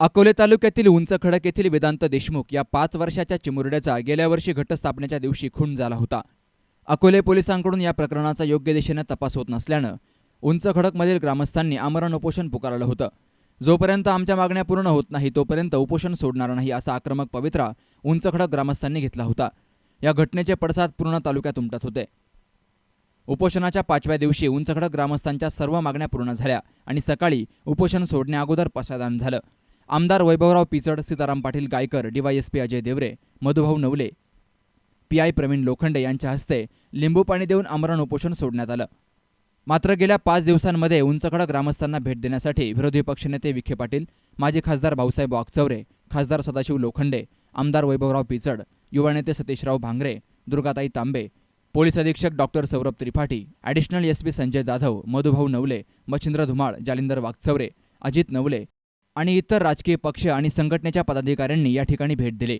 अकोले तालुक्यातील उंच खडक येथील वेदांत देशमुख या पाच वर्षाच्या चिमुरड्याचा गेल्या वर्षी घटस्थापनेच्या दिवशी खून झाला होता. अकोले पोलिसांकडून या प्रकरणाचा योग्य दिशेने तपास होत नसल्यानं उंच खडकमधील ग्रामस्थांनी आमरण उपोषण पुकारलं होतं. जोपर्यंत आमच्या मागण्या पूर्ण होत नाही तोपर्यंत उपोषण सोडणार नाही असा आक्रमक पवित्रा उंच खडक ग्रामस्थांनी घेतला होता. या घटनेचे पडसाद पूर्ण तालुक्यात उमटत होते. उपोषणाच्या पाचव्या दिवशी उंचखडक ग्रामस्थांच्या सर्व मागण्या पूर्ण झाल्या आणि सकाळी उपोषण सोडण्याअगोदर पसादान झालं. आमदार Vaibhavrao Pichad Sitaram Patil Gaikar DYSP Ajay Devre Madhubhau Navale P I Pravin Lokhande यांच्या हस्ते लिंबू पाणी देऊन आमरण उपोषण सोडण्यात आलं. मात्र गेल्या पाच दिवसांमध्ये उंचकडा ग्रामस्थांना भेट देण्यासाठी विरोधी पक्षनेते विखे पाटील माजी खासदार भाऊसाहेब वागचौरे खासदार सदाशिव लोखंडे आमदार वैभवराव पिचड युवा नेते सतीशराव भांगरे दुर्गाताई तांबे पोलीस अधीक्षक doctor Saurabh Tripathi additional SP Sanjay Jadhav Madhubhau Navale Machhindra Dhumal Jalindar Wagchaure Ajit Navale आणि इतर राजकीय पक्ष आणि संघटनेच्या पदाधिकाऱ्यांनी या ठिकाणी भेट दिली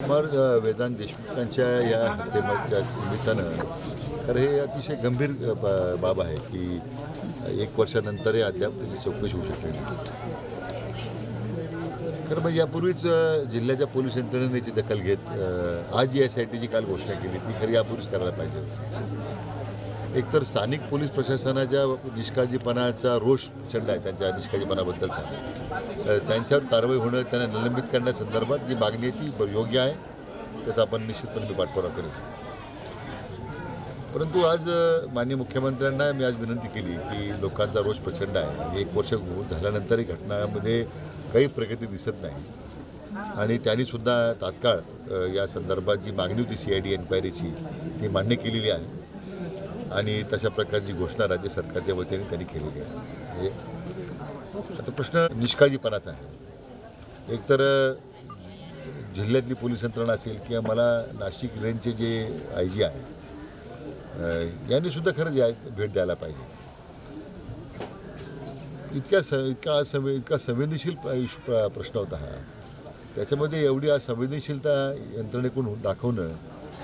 कुमार वेदांत देशमुखांच्या या हत्येच्या निमित्तानं तर हे अतिशय गंभीर बाब आहे की एक वर्षानंतरही अद्याप त्याची चौकशी होऊ शकली नाही खरं म्हणजे यापूर्वीच जिल्ह्याच्या पोलीस यंत्रणेची दखल घेत आज जी एस आय टीची काल घोषणा केली ती खरी यापूर्वीच करायला पाहिजे होती. एकतर स्थानिक पोलीस प्रशासनाच्या निष्काळजीपणाचा रोष प्रचंड आहे त्यांच्या निष्काळजीपणाबद्दलचा त्यांच्यावर कारवाई होणं त्यांना निलंबित करण्यासंदर्भात जी मागणी आहे ती योग्य आहे त्याचा आपण निश्चितपणे मी पाठपुरा करेन. परंतु आज माननीय मुख्यमंत्र्यांना मी आज विनंती केली की लोकांचा रोष प्रचंड आहे. एक वर्ष झाल्यानंतर झाल्यानंतरही घटनामध्ये काही प्रगती दिसत नाही. आणि त्यांनी सुद्धा तात्काळ या संदर्भात जी मागणी होती सी आय डी एन्क्वायरीची ती मान्य केलेली आहे. आणि तशा प्रकारची घोषणा राज्य सरकारच्या वतीने त्यांनी केलेली आहे. म्हणजे आता प्रश्न निष्काळजीपणाचा आहे. एकतर जिल्ह्यातली पोलीस यंत्रणा असेल किंवा मला नाशिक रेंजचे जे आय जी आहे यांनीसुद्धा खरंच या भेट द्यायला पाहिजे. इतक्या स इतका संवे इतका संवेदनशील प्र- प्रश्न होता हा. त्याच्यामध्ये एवढी संवेदनशीलता यंत्रणेकडून दाखवणं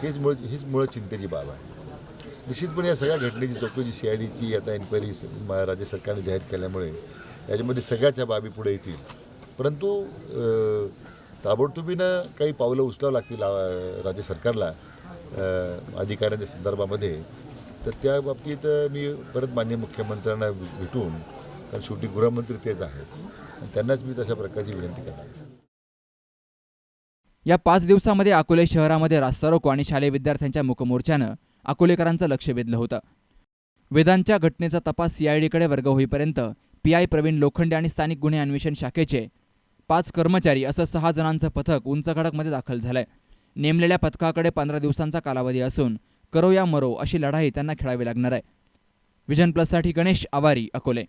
हेच मुळ हेच मुळं चिंतेची बाब आहे. निश्चितपणे या सगळ्या घटनेची चौकशी सी आय डीची आता एन्क्वायरी म- राज्य सरकारने जाहीर केल्यामुळे याच्यामध्ये सगळ्याच ह्या बाबी पुढे येतील. परंतु ताबडतोबीनं काही पावलं उचलावं लागतील राज्य सरकारला अधिकाऱ्यांच्या संदर्भामध्ये. तर त्या बाबतीत मी परत मान्य मुख्यमंत्र्यांना भेटून कारण शेवटी गृहमंत्री तेच आहेत. आणि त्यांनाच मी तशा प्रकारची विनंती करणार या पाच दिवसामध्ये अकोले शहरामध्ये रास्ता रोको आणि शालेय विद्यार्थ्यांच्या मुकमोर्चानं अकोलेकरांचं लक्ष वेधलं होतं. वेदांच्या घटनेचा तपास सीआयडीकडे वर्ग होईपर्यंत पीआय प्रवीण लोखंडे आणि स्थानिक गुन्हे अन्वेषण शाखेचे पाच कर्मचारी असं सहा जणांचं पथक उंच खडकमध्ये दाखल झालंय. नेमलेल्या पथकाकडे पंधरा दिवसांचा कालावधी असून करो या मरो अशी लढाई त्यांना खेळावी लागणार आहे. विजन प्लससाठी गणेश आवारी अकोले.